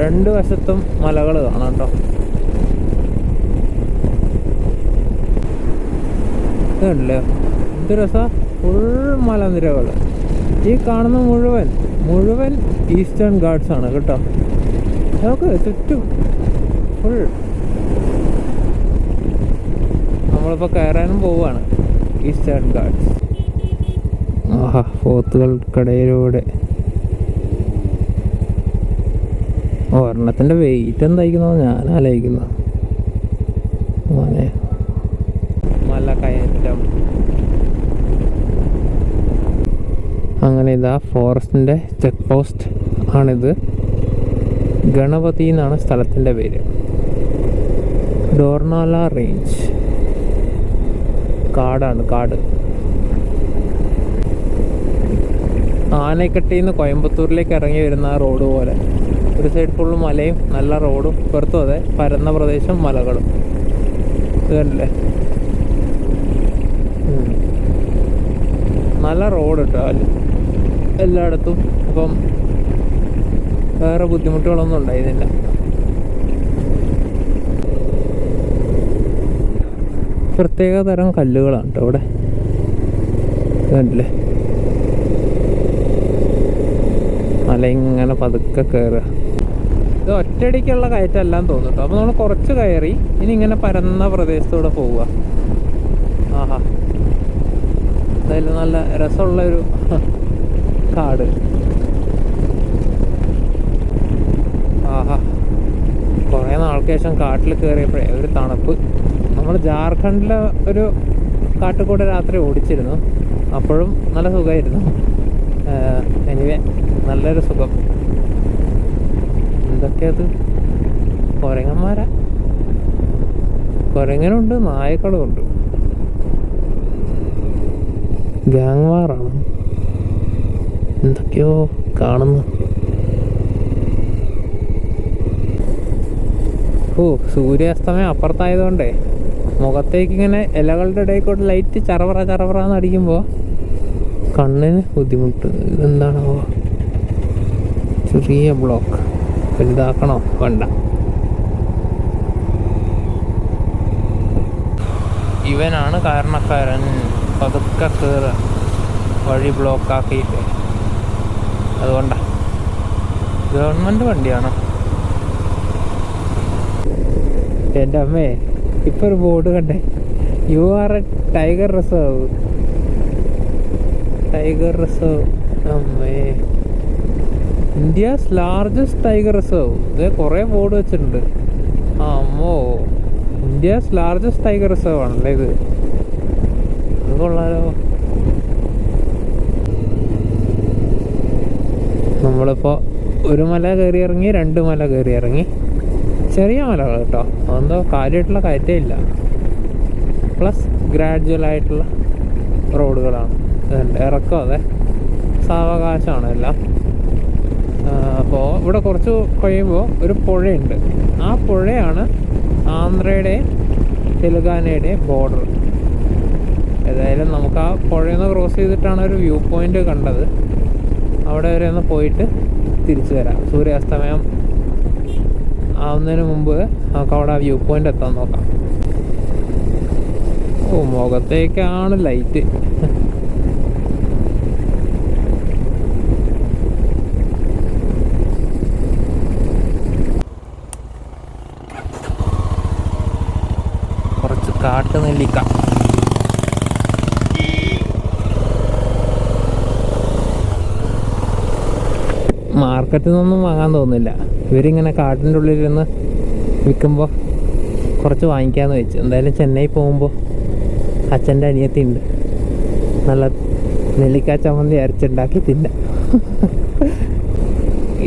രണ്ട് വശത്തും മലകൾ കാണാം കേട്ടോ. ഇതുണ്ടല്ലേ എന്ത് രസ? ഫുൾ മലനിരകൾ ഈ കാണുന്ന മുഴുവൻ മുഴുവൻ ഈസ്റ്റേൺ ഗാർഡ്സ് ആണ് കേട്ടോ. നമുക്ക് ചുറ്റും ഫുൾ. നമ്മളിപ്പോൾ കയറാനും പോവുകയാണ് ഈസ്റ്റേൺ ഗാർഡ്സ്. ആഹാ പോത്തുകൾക്കിടയിലൂടെ. ഒരെണ്ണത്തിന്റെ വെയിറ്റ് എന്തായിരിക്കുന്നോ ഞാൻ ആലോചിക്കുന്നത് മോനെ. മല കയറ്റം. അങ്ങനെ ഇതാ ഫോറസ്റ്റിന്റെ ചെക്ക് പോസ്റ്റ് ആണിത്. ഗണപതി എന്നാണ് സ്ഥലത്തിന്റെ പേര്. ഡോർണാല റേഞ്ച് കാടാണ് കാട്. ആനക്കട്ടിയിൽ നിന്ന് കോയമ്പത്തൂരിലേക്ക് ഇറങ്ങി വരുന്ന ആ റോഡ് പോലെ. ഒരു സൈഡ് ഫുള്ള് മലയും നല്ല റോഡും പുറത്തും അതെ പരന്ന പ്രദേശം മലകളും. ഇതല്ലേ നല്ല റോഡ് കേട്ടോ എല്ലായിടത്തും അപ്പം വേറെ ബുദ്ധിമുട്ടുകളൊന്നും ഉണ്ടായിരുന്നില്ല. പ്രത്യേക തരം കല്ലുകളാണ് കേട്ടോ ഇവിടെ. ഇത് കണ്ടില്ലേ? മല ഇങ്ങനെ പതുക്കെ കയറുക ഇത് ഒറ്റയടിക്കുള്ള എന്ന് തോന്നുന്നു അപ്പോൾ നമ്മൾ കുറച്ച് കയറി ഇനി ഇങ്ങനെ പരന്ന പ്രദേശത്തൂടെ പോവുക. ആഹാ. എന്തായാലും നല്ല രസമുള്ള ഒരു കാട്. ആഹാ. കുറേ നാൾക്ക് ശേഷം കാട്ടിൽ കയറിയപ്പോഴേ ഒരു തണുപ്പ്. നമ്മൾ ജാർഖണ്ഡിലെ ഒരു കാട്ടിൽക്കൂടെ രാത്രി ഓടിച്ചിരുന്നു. അപ്പോഴും നല്ല സുഖമായിരുന്നു. എനിവേ നല്ലൊരു സുഖം. എന്തൊക്കെയത് കുരങ്ങന്മാരാ. കുരങ്ങനുണ്ട് നായക്കളും ഉണ്ട്. ഗ്യാങ്മാറാണ് എന്തൊക്കെയോ കാണുന്നു. ഓ സൂര്യാസ്തമയം അപ്പുറത്തായതുകൊണ്ടേ മുഖത്തേക്ക് ഇങ്ങനെ ഇലകളുടെ ഇടയിൽ കൂടെ ലൈറ്റ് ചറവറ ചറവറ എന്ന് അടിക്കുമ്പോൾ കണ്ണിന് ബുദ്ധിമുട്ട്. ഇതെന്താണോ ചെറിയ ബ്ലോക്ക് വലുതാക്കണോ? വേണ്ട. ഇവനാണ് കാരണക്കാരൻ. പതുക്കെ കയറുക വഴി ബ്ലോക്കാക്കിയിട്ട് അതുകൊണ്ടാ ഗവൺമെന്റ് വണ്ടിയാണ്? എന്റെ അമ്മേ ഇപ്പൊ ഒരു ബോർഡ് കണ്ടേ? You are a tiger reserve tiger reserve അമ്മേ. ഇന്ത്യസ് ലാർജസ്റ്റ് ടൈഗർ റിസർവ് ഇത് കുറേ ബോർഡ് വെച്ചിട്ടുണ്ട്. ആ അമ്മോ ഇന്ത്യസ് ലാർജസ്റ്റ് ടൈഗർ റിസർവ് ആണല്ലേ ഇത്? അത് കൊള്ളാലോ. നമ്മളിപ്പോൾ ഒരു മല കയറി ഇറങ്ങി രണ്ട് മല കയറി ഇറങ്ങി ചെറിയ മലകൾ കേട്ടോ. അതെന്തോ കാര്യമായിട്ടുള്ള കയറ്റേ ഇല്ല. പ്ലസ് ഗ്രാജുവൽ ആയിട്ടുള്ള റോഡുകളാണ് ഇറക്കം അതെ. സാവകാശമാണ് എല്ലാം. അപ്പോൾ ഇവിടെ കുറച്ച് കഴിയുമ്പോൾ ഒരു പുഴയുണ്ട്. ആ പുഴയാണ് ആന്ധ്രയുടെയും തെലുങ്കാനയുടെയും ബോർഡർ ഏതായാലും നമുക്ക് ആ പുഴയിൽ നിന്ന് ക്രോസ് ചെയ്തിട്ടാണ് ഒരു വ്യൂ പോയിന്റ് കണ്ടത്. അവിടെ വരെ ഒന്ന് പോയിട്ട് തിരിച്ചു വരാം. സൂര്യാസ്തമയം ആവുന്നതിന് മുമ്പ് നമുക്ക് അവിടെ ആ വ്യൂ പോയിന്റ് എത്താൻ നോക്കാം. ഓ മുഖത്തേക്കാണ് ലൈറ്റ് കുറച്ച് നെല്ലിക്ക മാർക്കറ്റിൽ നിന്നൊന്നും വാങ്ങാൻ തോന്നുന്നില്ല. ഇവരിങ്ങനെ കാട്ടിന്റെ ഉള്ളിലിരുന്ന് വിൽക്കുമ്പോൾ കുറച്ച് വാങ്ങിക്കാമെന്ന് വെച്ചു. എന്തായാലും ചെന്നൈ പോകുമ്പോൾ അച്ഛന്റെ അനിയത്തി ഉണ്ട് നല്ല നെല്ലിക്ക ചമ്മന്തി അരച്ചുണ്ടാക്കി തിന്നാം.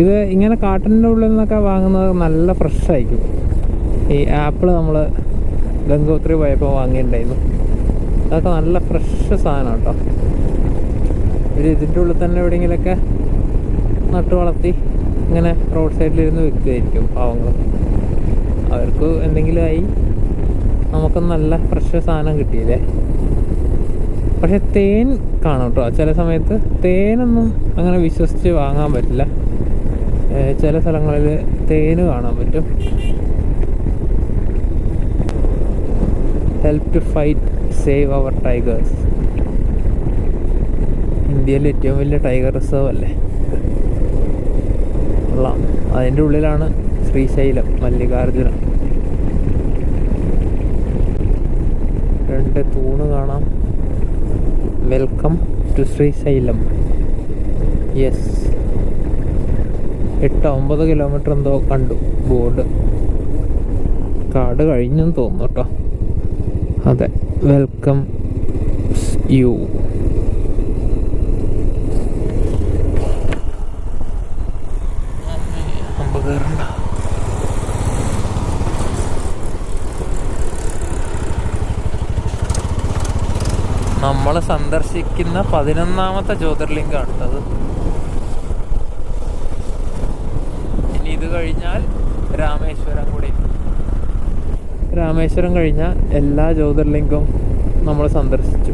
ഇത് ഇങ്ങനെ കാട്ടിന്റെ ഉള്ളിൽ നിന്നൊക്കെ വാങ്ങുന്നത് നല്ല ഫ്രഷ് ആയിരിക്കും. ഈ ആപ്പിൾ നമ്മൾ ഗംഗോത്രി പോയപ്പോൾ വാങ്ങിയിട്ടുണ്ടായിരുന്നു. അതൊക്കെ നല്ല ഫ്രഷ് സാധനം കേട്ടോ ഒരു ഇതിന്റെ ഉള്ളിൽ തന്നെ എവിടെയെങ്കിലുമൊക്കെ നട്ടു വളർത്തി ഇങ്ങനെ റോഡ് സൈഡിലിരുന്ന് വിൽക്കുമായിരിക്കും പാവങ്ങൾ. അവർക്ക് എന്തെങ്കിലും ആയി നമുക്ക് നല്ല ഫ്രഷ് സാധനം കിട്ടിയില്ലേ? പക്ഷെ തേൻ കാണും കേട്ടോ ചില സമയത്ത് തേനൊന്നും അങ്ങനെ വിശ്വസിച്ച് വാങ്ങാൻ പറ്റില്ല. ചില സ്ഥലങ്ങളിൽ തേന് കാണാൻ പറ്റും. Help to fight save our tigers ഇന്ത്യയിലെ ഏറ്റവും വലിയ ടൈഗർ റിസർവ് അല്ലേ? കൊള്ളാം. അതിന്റെ ഉള്ളിലാണ് ശ്രീശൈലം മല്ലികാർജുന രണ്ട് തൂണ് കാണാം. Welcome to Srisailam. യെസ് എട്ട് ഒമ്പത് കിലോമീറ്റർ എന്തോ കണ്ടു. ബോർഡ് കാട് കഴിഞ്ഞെന്ന് തോന്നുന്നു കേട്ടോ അതെ. വെൽക്കം യു നമ്മൾ സന്ദർശിക്കുന്ന പതിനൊന്നാമത്തെ ജ്യോതിർലിംഗമാണിത് ഇനി ഇത് കഴിഞ്ഞാൽ രാമേശ്വരം കൂടി രാമേശ്വരം കഴിഞ്ഞ എല്ലാ ജ്യോതിർലിംഗവും നമ്മൾ സന്ദർശിച്ചു.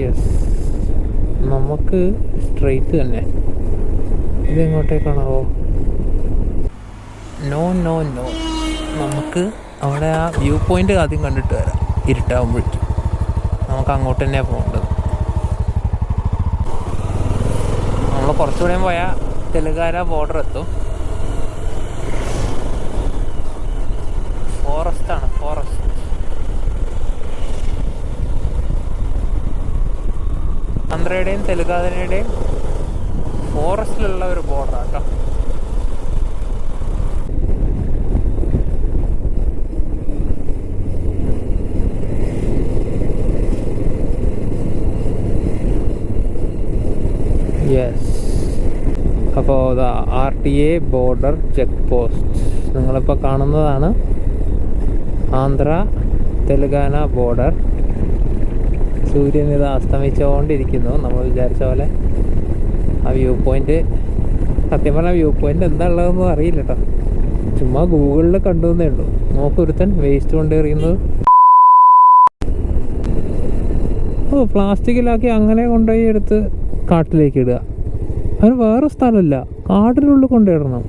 യെസ് നമുക്ക് സ്ട്രെയിറ്റ് തന്നെ. ഇത് എങ്ങോട്ടേക്കാണാവോ നോ നോ നോ നമുക്ക് അവിടെ ആ വ്യൂ പോയിന്റ് ആദ്യം കണ്ടിട്ട് വരാം. ഇരുട്ടാവുമ്പോഴേക്കും. നമുക്ക് അങ്ങോട്ട് തന്നെയാണ് പോകേണ്ടത്. നമ്മൾ കുറച്ചുകൂടെ പോയാൽ തെലുങ്കാന ബോർഡർ എത്തും. ഫോറസ്റ്റ് ആണ് ഫോറസ്റ്റ് ആന്ധ്രയുടെയും തെലുങ്കാനയുടെയും ഫോറസ്റ്റിലുള്ള ഒരു ബോർഡർ കേട്ടോ യെസ് അപ്പോൾ R T A border check post. നിങ്ങളിപ്പോൾ കാണുന്നതാണ് ആന്ധ്ര തെലുങ്കാന ബോർഡർ. സൂര്യൻ ഇത് അസ്തമിച്ചുകൊണ്ടിരിക്കുന്നു നമ്മൾ വിചാരിച്ച പോലെ ആ വ്യൂ പോയിന്റ് സത്യം പറഞ്ഞാൽ വ്യൂ പോയിന്റ് എന്താ അറിയില്ല കേട്ടോ ചുമ്മാ ഗൂഗിളിൽ കണ്ടുവന്നേ ഉള്ളൂ. നോക്കൊരുത്തൻ വേസ്റ്റ് കൊണ്ടെറിയുന്നത് ഓ പ്ലാസ്റ്റിക്കിലാക്കി അങ്ങനെ കൊണ്ടുപോയി എടുത്ത് കാട്ടിലേക്ക് ഇടുക. അവന് വേറെ സ്ഥലമില്ല. കാട്ടിനുള്ളിൽ കൊണ്ടിടണം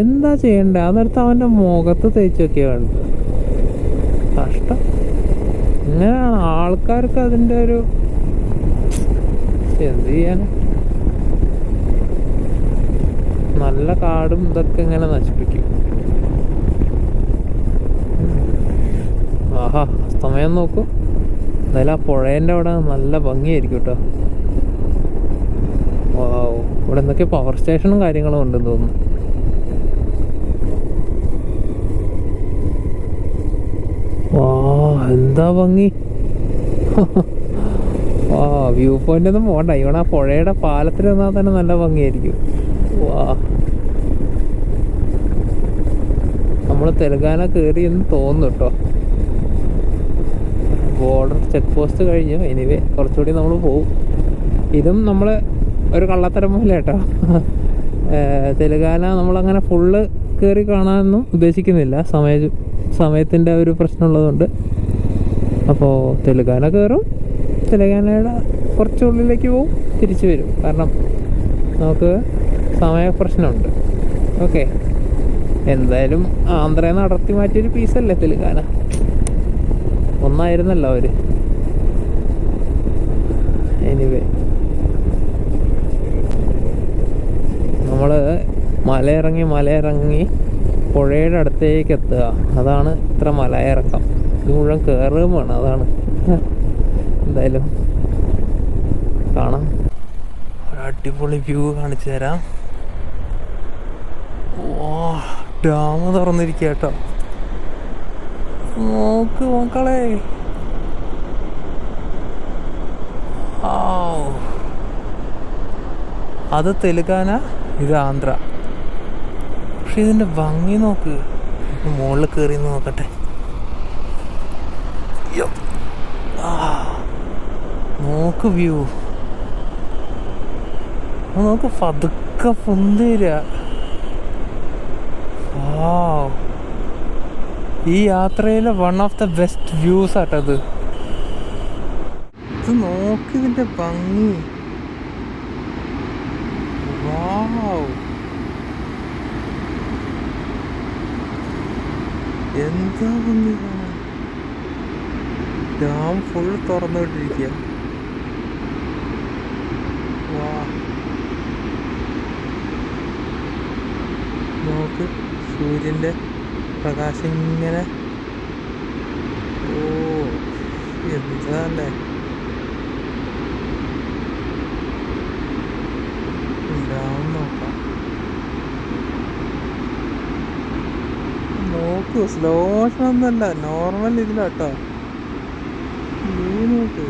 എന്താ ചെയ്യണ്ടേ? അതെടുത്ത് അവന്റെ മുഖത്ത് തേച്ച് വെക്കുക കഷ്ടം. ഇങ്ങനെയാണ് ആൾക്കാർക്ക് അതിന്റെ ഒരു എന്ത് ചെയ്യാൻ? നല്ല കാടും ഇതൊക്കെ ഇങ്ങനെ നശിപ്പിക്കും. ആഹാ അസ്തമയം നോക്കൂ. എന്തായാലും ആ പുഴേന്റെ അവിടെ നല്ല ഭംഗിയായിരിക്കും കേട്ടോ. ഇവിടെ എന്തൊക്കെ പവർ സ്റ്റേഷനും കാര്യങ്ങളും ഉണ്ടെന്ന് തോന്നുന്നു. വാ എന്താ ഭംഗി? വാ വ്യൂ പോയിന്റ് ഒന്നും പോകണ്ട ഇവിടെ ആ പുഴയുടെ പാലത്തിൽ നിന്നാൽ തന്നെ നല്ല ഭംഗിയായിരിക്കും. വാ നമ്മൾ തെലുങ്കാന കയറി എന്ന് തോന്നുന്നു കേട്ടോ. ബോർഡർ ചെക്ക് പോസ്റ്റ് കഴിഞ്ഞു. എനിവേ കുറച്ചുകൂടി നമ്മൾ പോകും ഇതും നമ്മൾ ഒരു കള്ളത്തരം പോലെ കേട്ടോ. തെലുങ്കാന നമ്മളങ്ങനെ ഫുള്ള് കയറി കാണാനൊന്നും ഉദ്ദേശിക്കുന്നില്ല. സമയ സമയത്തിന്റെ ഒരു പ്രശ്നമുള്ളതുകൊണ്ട്. അപ്പോൾ തെലുങ്കാന കയറും തെലുങ്കാനയുടെ കുറച്ചുള്ളിലേക്ക് പോവും തിരിച്ചു വരും. കാരണം നമുക്ക് സമയ പ്രശ്നമുണ്ട്. ഓക്കെ. എന്തായാലും ആന്ധ്രയിൽ നടത്തി മാറ്റിയൊരു പീസല്ലേ തെലുങ്കാന? ഒന്നായിരുന്നല്ലോ അവർ എനിവേ നമ്മൾ മലയിറങ്ങി മലയിറങ്ങി പുഴയുടെ അടുത്തേക്ക് എത്തുക. അതാണ് ഇത്ര മലയിറക്കം. ഇത് മുഴുവൻ കയറുകയും വേണം അതാണ്. എന്തായാലും കാണാം. ഒരു അടിപൊളി വ്യൂ കാണിച്ചു തരാം. ഓ ഡാം തുറന്നിരിക്കുക കേട്ടോ. നോക്ക് മക്കളെ. അത് തെലുങ്കാന ഇത് ആന്ധ്ര. പക്ഷെ ഇതിന്റെ ഭംഗി നോക്ക്. മുകളിൽ കയറി നോക്കട്ടെ. നോക്ക് വ്യൂ. നോക്ക് പതുക്കെ പൊന്തേര ഈ യാത്രയിലെ one of the best views ആട്ടത്. ഇത് നോക്ക് ഇതിന്റെ ഭംഗി. എന്താ ഭംഗി കാണാൻ? ഡാം ഫുൾ തുറന്നുകൊണ്ടിരിക്കുക വാ നോക്ക് സൂര്യന്റെ പ്രകാശം ഇങ്ങനെ. ഓ എന്താ അല്ലേ ഡാം നോക്കാം നോക്കൂ സ്ലോ മോഷൻ ഒന്നല്ല നോർമൽ ഇതിലാട്ടോ. നോക്ക്.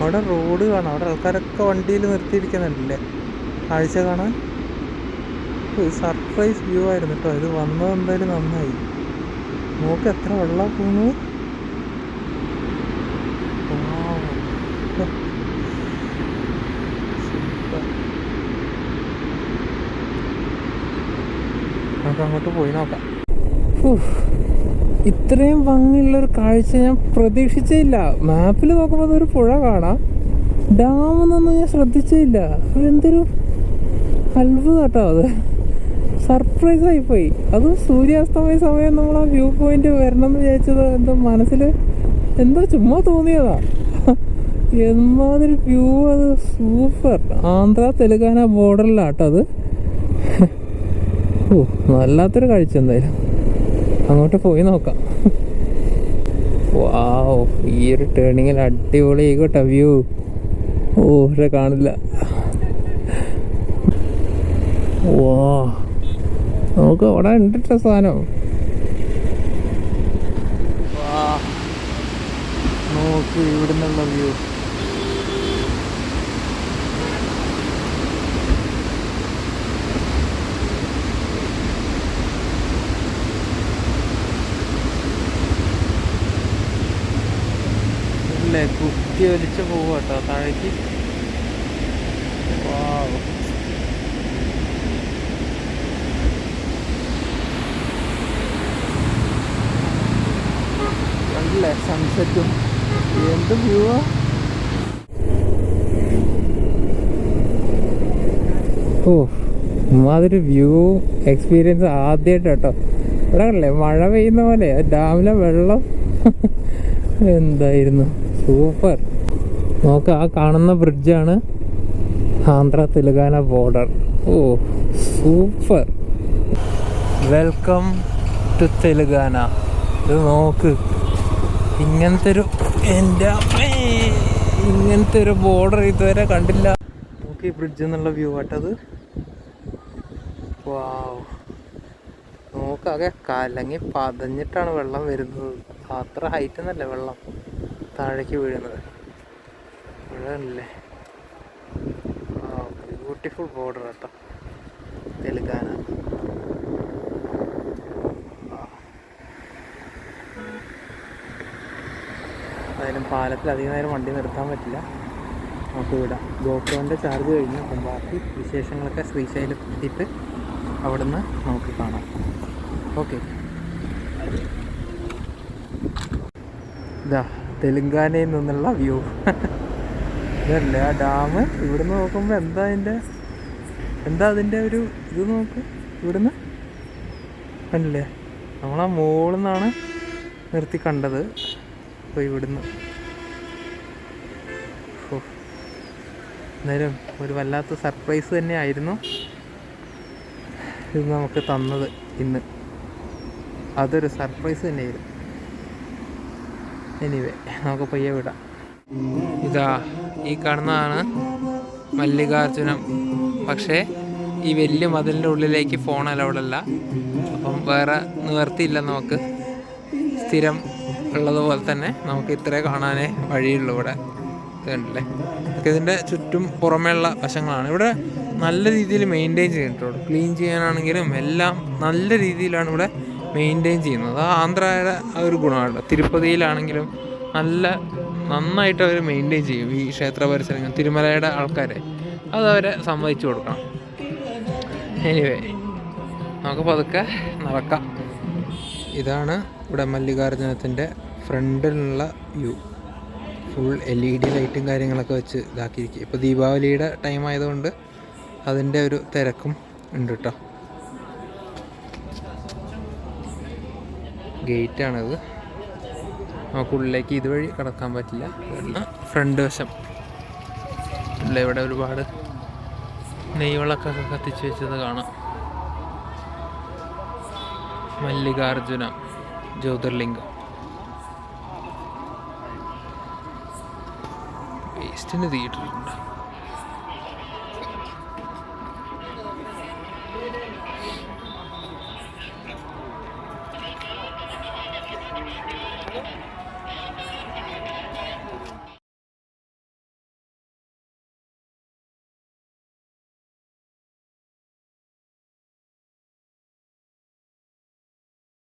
അവിടെ റോഡ് കാണാം. അവിടെ ആൾക്കാരൊക്കെ വണ്ടിയിൽ നിർത്തിയിരിക്കുന്നുണ്ടല്ലേ? കാഴ്ച കാണാൻ? സർപ്രൈസ് വ്യൂ ആയിരുന്നു കേട്ടോ ഇത് വന്നത് എന്തായാലും നന്നായി. നോക്ക് എത്ര വെള്ളം പോകുന്നു നമുക്ക് അങ്ങോട്ട് പോയി നോക്കാം. ഇത്രയും ഭംഗിയുള്ളൊരു കാഴ്ച ഞാൻ പ്രതീക്ഷിച്ചില്ല മാപ്പിൽ നോക്കുമ്പോൾ ഒരു പുഴ കാണാം. ഡാമെന്നൊന്നും ഞാൻ ശ്രദ്ധിച്ചില്ല എന്തൊരു അത്ഭുതം കേട്ടോ അത്. സർപ്രൈസ് ആയിപ്പോയി. അത് സൂര്യാസ്തമയ സമയം നമ്മൾ ആ വ്യൂ പോയിന്റ് വരണം എന്ന് വിചാരിച്ചത് എന്തോ മനസ്സിൽ എന്തോ ചുമ്മാ തോന്നിയതാ. എന്മാതിരി വ്യൂ അത് സൂപ്പർ. ആന്ധ്ര തെലുങ്കാന ബോർഡറിലാട്ടോ അത്. വല്ലാത്തൊരു കാഴ്ച എന്തായാലും അങ്ങോട്ട് പോയി നോക്കാം. വാവ് ഈ ഒരു ടേണിങ്ങിൽ അടിപൊളി ആയിക്കോട്ടെ വ്യൂ ഓ പക്ഷെ കാണില്ല. വാ നമുക്ക് അവിടെ ഉണ്ടിട്ട സാധനം. നോക്ക് ഇവിടുന്നുള്ള വ്യൂ ഇല്ലേ കുത്തി ഒലിച്ച് കേട്ടോ താഴേക്ക്. കണ്ടില്ലേ സൺസെറ്റും എന്ത് വ്യൂവാ ഓ മാതിരി വ്യൂ എക്സ്പീരിയൻസ് ആദ്യമായിട്ട് കേട്ടോ. ഇവിടെ കണ്ടില്ലേ മഴ പെയ്യുന്ന പോലെ ഡാമിലെ വെള്ളം. എന്തായിരുന്നു? സൂപ്പർ. നോക്ക ആ കാണുന്ന ബ്രിഡ്ജാണ് ആന്ധ്ര തെലുങ്കാന ബോർഡർ ഓ സൂപ്പർ. Welcome to Telangana. ഇത് നോക്ക് ഇങ്ങനത്തെ ഒരു എന്റെ ഇങ്ങനത്തെ ഒരു ബോർഡർ ഇതുവരെ കണ്ടില്ല. നോക്ക് ഈ ബ്രിഡ്ജ് എന്നുള്ള വ്യൂ ആട്ടത് നോക്കാകെ കലങ്ങി പതഞ്ഞിട്ടാണ് വെള്ളം വരുന്നത്. അത്ര ഹൈറ്റ് എന്നല്ലേ വെള്ളം. താഴേക്ക് വീഴുന്നത്. വെള്ളമല്ലേ ബ്യൂട്ടിഫുൾ ബോർഡർ കേട്ടോ. തെലുങ്കാന. എന്തായാലും പാലത്തിൽ അധികം നേരം വണ്ടി നിർത്താൻ പറ്റില്ല. നമുക്ക് വിടാം. ഗോപ്രോന്റെ ചാർജ് കഴിഞ്ഞ്. അപ്പം ബാക്കി വിശേഷങ്ങളൊക്കെ ശ്രീശൈലം എത്തിയിട്ട് അവിടുന്ന് നമുക്ക് കാണാം. ഓക്കെ. ഇതാ. തെലുങ്കാനയിൽ നിന്നുള്ള വ്യൂ. ഇതല്ല ആ ഡാം ഇവിടുന്ന് നോക്കുമ്പോൾ എന്താ അതിന്റെ എന്താ അതിന്റെ ഒരു ഇത് നോക്ക് ഇവിടുന്ന്? അല്ലേ നമ്മളാ മുകളിൽ നിന്നാണ് നിർത്തി കണ്ടത്. അപ്പോൾ ഇവിടുന്ന്. ഓ എന്തായാലും ഒരു വല്ലാത്ത സർപ്രൈസ് തന്നെയായിരുന്നു ഇത് നമുക്ക് തന്നത് ഇന്ന്. അതൊരു സർപ്രൈസ് തന്നെയായിരുന്നു. എനിവേ നമുക്ക് പയ്യെ വിടാം ഇതാ ഈ കാണുന്നതാണ് മല്ലികാർജുനം പക്ഷേ ഈ വലിയ മതിലിന്റെ ഉള്ളിലേക്ക് ഫോൺ അലൗഡല്ല അപ്പം വേറെ നിവർത്തിയില്ല നമുക്ക്. സ്ഥിരം ഉള്ളതുപോലെ തന്നെ നമുക്ക് ഇത്രേ കാണാനേ വഴിയുള്ളൂ ഇവിടെ. ഇതുണ്ടല്ലേ? ഒക്കെ ഇതിന്റെ ചുറ്റും പുറമേയുള്ള വശങ്ങളാണ്. ഇവിടെ നല്ല രീതിയിൽ മെയിന്റെയിൻ ചെയ്തിട്ടുണ്ട്. ക്ലീൻ ചെയ്യാനാണെങ്കിലും എല്ലാം നല്ല രീതിയിലാണ് ഇവിടെ മെയിന്റെയിൻ ചെയ്യുന്നത്. ആ ആന്ധ്രയുടെ ആ ഒരു ഗുണമാണ്. തിരുപ്പതിയിലാണെങ്കിലും നല്ല നന്നായിട്ട് അവർ മെയിന്റെയിൻ ചെയ്യും ഈ ക്ഷേത്ര പരിസരങ്ങൾ തിരുമലയുടെ ആൾക്കാരെ. അത് അവരെ സമ്മതിച്ചു കൊടുക്കണം. എനിവേ നമുക്ക് പതുക്കെ നടക്കാം. ഇതാണ് ഇവിടെ മല്ലികാർജുനത്തിന്റെ ഫ്രണ്ടിലുള്ള view. Full L E D ലൈറ്റും കാര്യങ്ങളൊക്കെ വെച്ച് ഇതാക്കിയിരിക്കുക. ഇപ്പോൾ ദീപാവലിയുടെ ടൈം ആയതുകൊണ്ട് അതിന്റെ ഒരു തിരക്കും ഉണ്ട് കേട്ടോ ഗേറ്റാണിത്. നമുക്ക് ഉള്ളിലേക്ക് ഇതുവഴി കടക്കാൻ പറ്റില്ല. ഫ്രണ്ട് വശം. ഉള്ള ഇവിടെ ഒരുപാട് നെയ്വിളക്കൊക്കെ കത്തിച്ച് വെച്ചത് കാണാം. മല്ലികാർജുന ജ്യോതിർലിംഗം. വേസ്റ്റിന് തീയിട്ടിട്ടുണ്ട്.